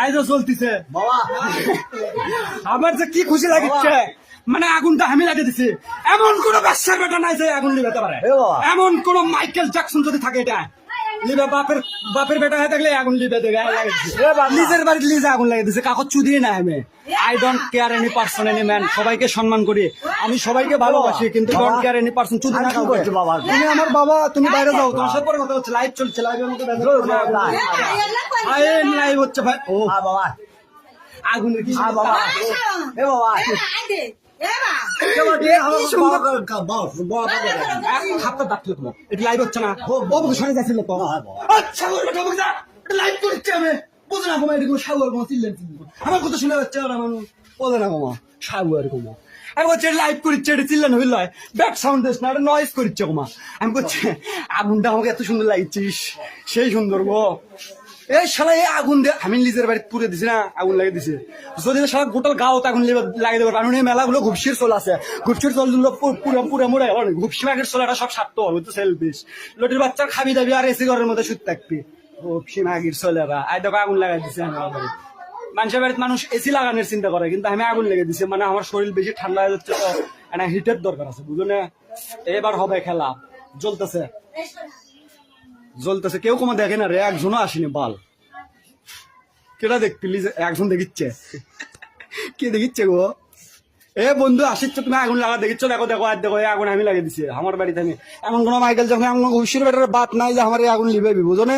আইজও চলতিছে। আমার যে কি খুশি লাগছে মানে আগুনটা আমি লাগিয়ে দিছি। এমন কোন ব্যবসার বেটা নাই যে আগুন নিবে পারে। এমন কোন মাইকেল জ্যাকসন যদি থাকে এটা। লিবে বাপের বাপের বেটা হয়ে থাকলে আগুন লিবে দেবে নিজের বাড়িতে লিজে আগুন লাগিয়ে দিছে কাকত চুদিয়ে না আমি I don't care any person any man সবাইকে সম্মান করি আমি সবাইকে ভালোবাসি কিন্তু। ডোন্ট কেয়ার এনি পার্সন চুদি না কাউকে। বাবা? তুমি আমার বাবা তুমি বাইরে যাও তোমার সাথে পরে কথা হচ্ছে লাইভ চলছে লাইভের মধ্যে আই লাইভ হচ্ছে ভাই ও বাবা আগুনের কি বাবা। এ বাবা কি সুন্দর বাবা হাতটা ডাকলে তোমার। এটা লাইভ হচ্ছে না। যাচ্ছিল তো। হ্যাঁ, আচ্ছা বেটা বুঝা লাইভ করছে আমি। বুঝে না তোমার এরকম সাগর কোনো চিল্লেন আমার কথা শুনে যাচ্ছে ওরা মানুষ। বুঝে না কমা সাগর কমা আমি বলছি লাইভ করছে এটা চিল্লেন হইল ব্যাক সাউন্ড দিস না এটা নয়েজ করছে কমা আমি বলছি আগুনটা আমাকে এত সুন্দর লাগছিস সেই সুন্দর গো এই শালা এই আগুন দিয়ে আমি নিজের বাড়িতে পুড়ে দিছি না, আগুন লাগিয়ে দিছি। যদি শালা গোটাল গাও আগুন লাগিয়ে দেবো, কারণ এই মেলাগুলো ঘুপসির চল আছে। ঘুপসির চলগুলো পুরো পুরো মুড়ে গেল। ঘুপসি মাগের চলাটা সব সারতে হবে তো সেলফিস লটির বাচ্চার খাবি দাবি, আর এসি ঘরের মধ্যে শুতে থাকবি। ঘুপসি মাগির চলেরা আই দেখো, আগুন লাগাই দিছি আমি আমার মানুষের বাড়িতে মানুষ এসি লাগানোর চিন্তা করে, কিন্তু আমি আগুন লেগে দিছি। মানে আমার শরীর বেশি ঠান্ডা হয়ে যাচ্ছে, তো হিটের দরকার আছে বুঝলো এবার হবে খেলা। জ্বলতেছে। জ্বলতেছে, কেউ কোনো দেখে না, রে, একজনও আসেনি, বাল। কেটা দেখ প্লিজ একজন দেখিচ্ছে। কে দেখিচ্ছে গো? এ বন্ধু, আসিচ্ছ তুমি, আগুন লাগা দেখিচ্ছ, দেখো দেখো, আর দেখো আগুন আমি লাগিয়ে দিছি, আমার বাড়িতে আমি। এমন কোনো মাইকেল যখন এমন ঘুষির বেটার বাত নাই যে আমার আগুন লিবে, বুঝো না?